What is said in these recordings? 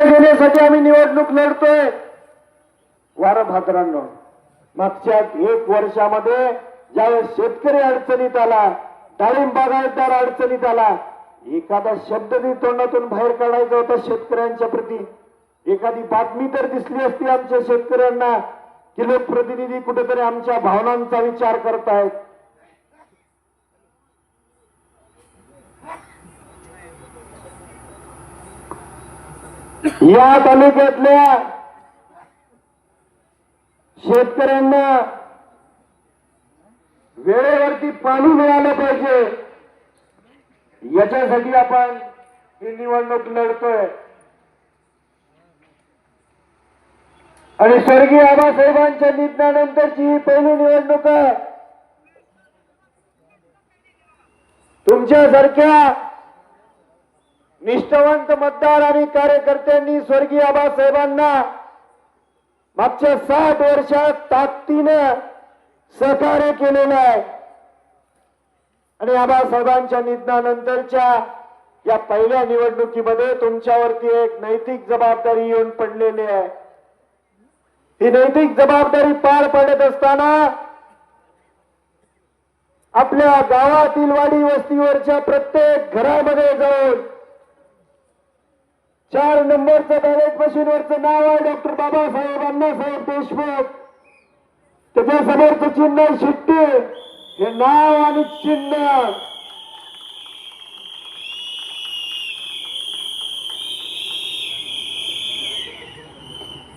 घेण्यासाठी आम्ही निवडणूक लढतोय. वार भाद्रांनो मागच्या एक वर्षामध्ये ज्यावेळेस शेतकरी अडचणीत आला डाळिंब बागायतदार अडचणीत आला एखादा शब्द तरी तोंडातून बाहेर काढायचा होता शेतकऱ्यांच्या प्रती. एखादी बातमी तर दिसली असती आमच्या शेतकऱ्यांना की लोकप्रतिनिधी कुठेतरी आमच्या भावनांचा विचार करतायत. या तालुक्यातल्या शेतकऱ्यांना वेळेवरती पाणी मिळालं पाहिजे. याच्यासाठी आपण ही निवडणूक लढतोय. आणि स्वर्गीय आबासाहेबांच्या निधनानंतरची ही पहिली निवडणूक तुमच्यासारख्या निष्ठावंत मतदार आणि कार्यकर्त्यांनी स्वर्गीय आबासाहेबांना मागच्या साठ वर्षात ताकदीनं सहकार्य केलेलं आहे. आणि आबासाहेबांच्या निधनानंतरच्या या पहिल्या निवडणुकीमध्ये तुमच्यावरती एक नैतिक जबाबदारी येऊन पडलेली आहे. ही नैतिक जबाबदारी पार पडत असताना आपल्या गावातील वाडी वस्तीवरच्या प्रत्येक घरामध्ये जाऊन चार नंबरचं बॅलेट मशीनवरचं नाव आहे डॉक्टर बाबासाहेब अण्णासाहेब देशमुख. त्याच्यासमोरचं चिन्ह शिट्टी. हे नाव आणि चिन्ह.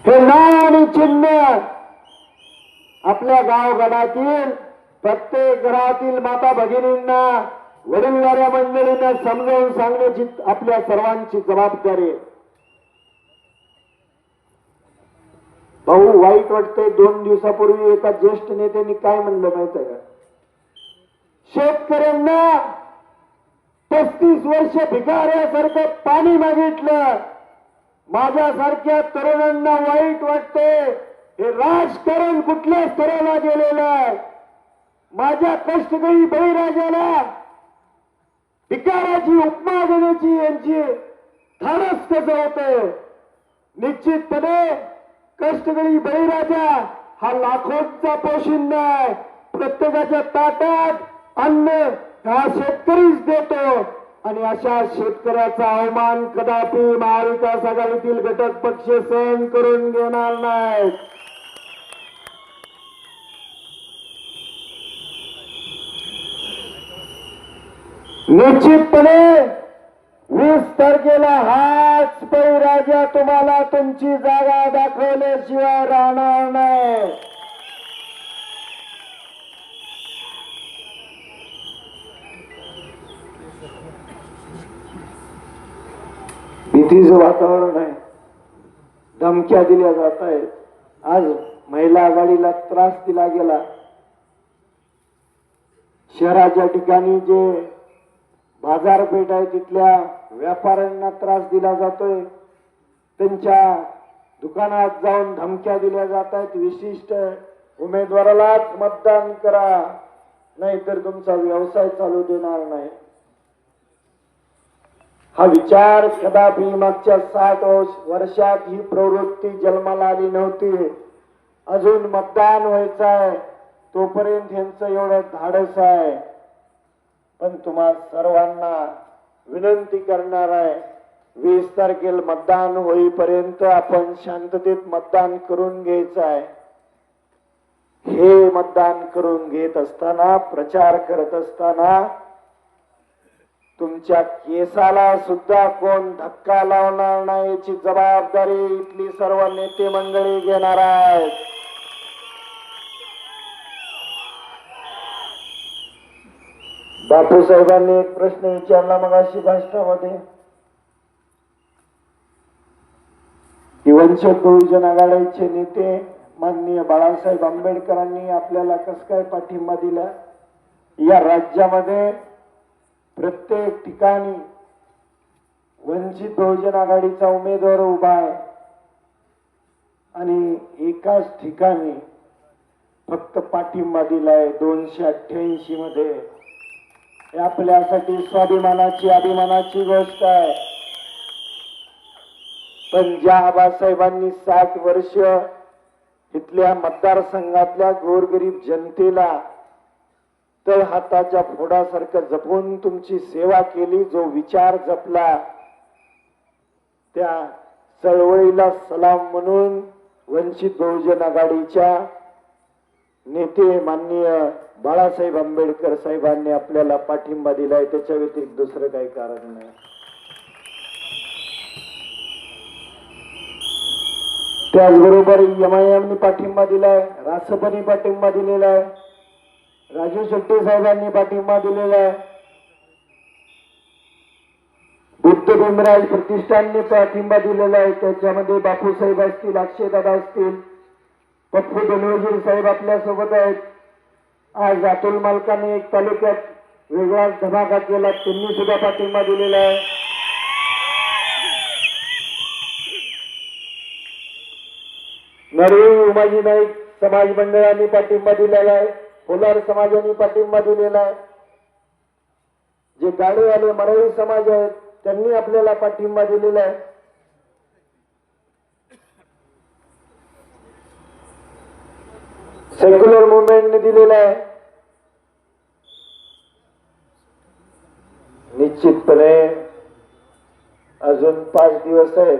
हे नाव आणि चिन्ह आपल्या गावगडातील प्रत्येक घरातील माता भगिनींना वडीलधाऱ्या मंडळींना समजावून सांगण्याची आपल्या सर्वांची जबाबदारी भाऊ वाईट वाटतंय दोन दिवसापूर्वी एका ज्येष्ठ नेत्यांनी काय म्हणलं माहीत आहे शेतकऱ्यांना पस्तीस वर्ष भिकाऱ्यासारखं पाणी मागितलं. माझ्यासारख्या तरुणांना वाईट वाटते हे राजकारण कुठल्या स्तराला गेलेलं आहे? माझ्या कष्टकरी बळीराजाला भिकाराची उपमा देण्याची यांची धाडस कसं होत निश्चितपणे कष्टकरी बळीराजा हा लाखोंचा पोशिंदा आहे. प्रत्येकाच्या ताटात अन्न हा शेतकरीच देतो. आणि अशा शेतकऱ्याचा अवमान कदापि महाविकास आघाडीतील घटक पक्ष सहन करून घेणार नाही निश्चितपणे वीस तारखेला हाच राजा तुम्हाला तुमची जागा दाखवल्याशिवाय राहणार नाही. भीतीचं वातावरण आहे. धमक्या दिल्या जात आहेत. आज महिला आघाडीला त्रास दिला गेला. शहराच्या ठिकाणी जे बाजारपेठ आहे तिथल्या व्यापाऱ्यांना त्रास दिला जातोय. त्यांच्या दुकानात जाऊन धमक्या दिल्या जात आहेत. विशिष्ट उमेदवारालाच मतदान करा. नाहीतर तुमचा व्यवसाय चालू देणार नाही. हा विचार कदापि मागच्या सात वर्षात ही प्रवृत्ती जन्माला आली नव्हती. अजून मतदान व्हायचं आहे तोपर्यंत यांचं एवढं धाडस आहे. पण तुम्हा सर्वांना विनंती करणार आहे वीस तारखेला मतदान होईपर्यंत आपण शांततेत मतदान करून घ्यायचं आहे. हे मतदान करून घेत असताना प्रचार करत असताना तुमच्या केसाला सुद्धा कोण धक्का लावणार नाही याची जबाबदारी इथली सर्व नेते मंडळी घेणार आहेत. बापू साहेबांनी एक प्रश्न विचारला मग अशी भाषणामध्ये की वंचित बहुजन आघाडीचे नेते माननीय बाळासाहेब आंबेडकरांनी आपल्याला कस काय पाठिंबा दिला? या राज्यामध्ये प्रत्येक ठिकाणी वंचित बहुजन आघाडीचा उमेदवार उभा आहे. आणि एकाच ठिकाणी फक्त पाठिंबा दिलाय दोनशे अठ्ठ्याऐंशी मध्ये. आपल्यासाठी स्वाभिमानाची अभिमानाची गोष्ट आहे. पण ज्या आबासाहेबांनी साठ वर्ष इथल्या मतदारसंघातल्या गोरगरीब जनतेला तर हाताच्या फोडासारखं जपून तुमची सेवा केली जो विचार जपला त्या चळवळीला सलाम म्हणून वंचित बहुजन आघाडीच्या नेते माननीय बाळासाहेब आंबेडकर साहेबांनी आपल्याला पाठिंबा दिलाय त्याच्या व्यतिरिक्त दुसरं काही कारण नाही. त्याचबरोबर एम आय एमनी पाठिंबा दिलाय रासपनी पाठिंबा दिलेला आहे राजू शेट्टी साहेबांनी पाठिंबा दिलेला आहे. बुद्ध भीमराज प्रतिष्ठानने पाठिंबा दिलेला आहे त्याच्यामध्ये बापूसाहेब असतील अक्षयदादा असतील पप्पू धनवजीर साहेब आपल्यासोबत आहेत. आज अतुल मालकाने एक तालुक्यात वेगळाच धमाका केला त्यांनी सुद्धा पाठिंबा दिलेला आहे. नरवी उमाजी नाईक समाज मंडळाने पाठिंबा दिलेला आहे. कोलार समाजाने पाठिंबा दिलेला आहे. जे गाडेवाले मराठी समाज आहेत त्यांनी आपल्याला पाठिंबा दिलेला आहे. सेक्युलर मुवमेंटने दिलेला आहे निश्चितपणे अजून पाच दिवस आहेत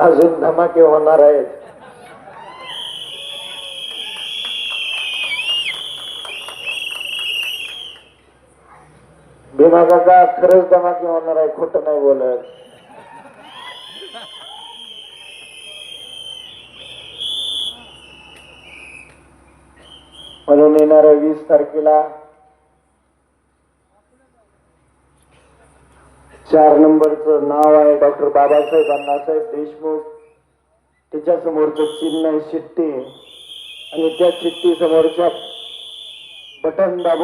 अजून धमाके होणार आहेत भीमा काका खरंच धमाके होणार आहे खोटं नाही बोलत म्हणून येणाऱ्या वीस तारखेला चार नंबरचं नाव आहे डॉक्टर बाबासाहेब अण्णासाहेब देशमुख. त्याच्या समोरचं चिन्ह आहे शिट्टी. आणि त्या चिट्टी समोरच्या बटन दाबून